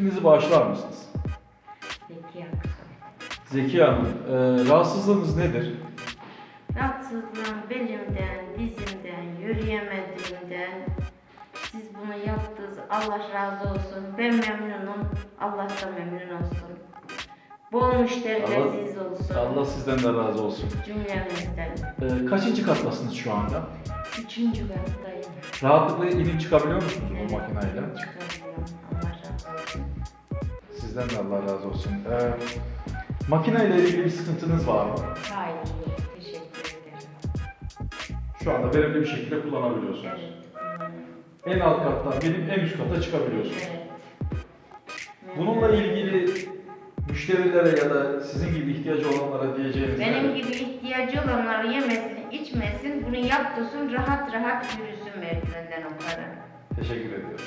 İsminizi bağışlar mısınız? Zeki Aksoy. Zeki Hanım, e, rahatsızlığınız nedir? Rahatsızlığım belimden, dizimden, yürüyemediğimden. Siz bunu yaptınız. Allah razı olsun. Ben memnunum. Allah da memnun olsun. Bol müşterileriniz olsun. Allah sizden de razı olsun. Cümlemizden. E, kaçıncı kattasınız şu anda? Üçüncü kattayım. Rahatlıkla inip çıkabiliyor musunuz bu makineyle? Çıkarıyorum. Allah razı olsun. Sizden de Allah razı olsun. E, makineyle ilgili bir sıkıntınız var mı? Hayır. Teşekkür ederim. Şu anda verimli bir şekilde kullanabiliyorsunuz. Evet. En alt kattan gelip en üst kata çıkabiliyorsunuz. Evet. Bununla ilgili müşterilere ya da sizin gibi ihtiyacı olanlara diyeceğiniz Benim gibi ihtiyacı olanlar yemesin, içmesin, bunu yaptırsın, rahat rahat yürüsün merdivenden o kadar. Teşekkür ediyorum.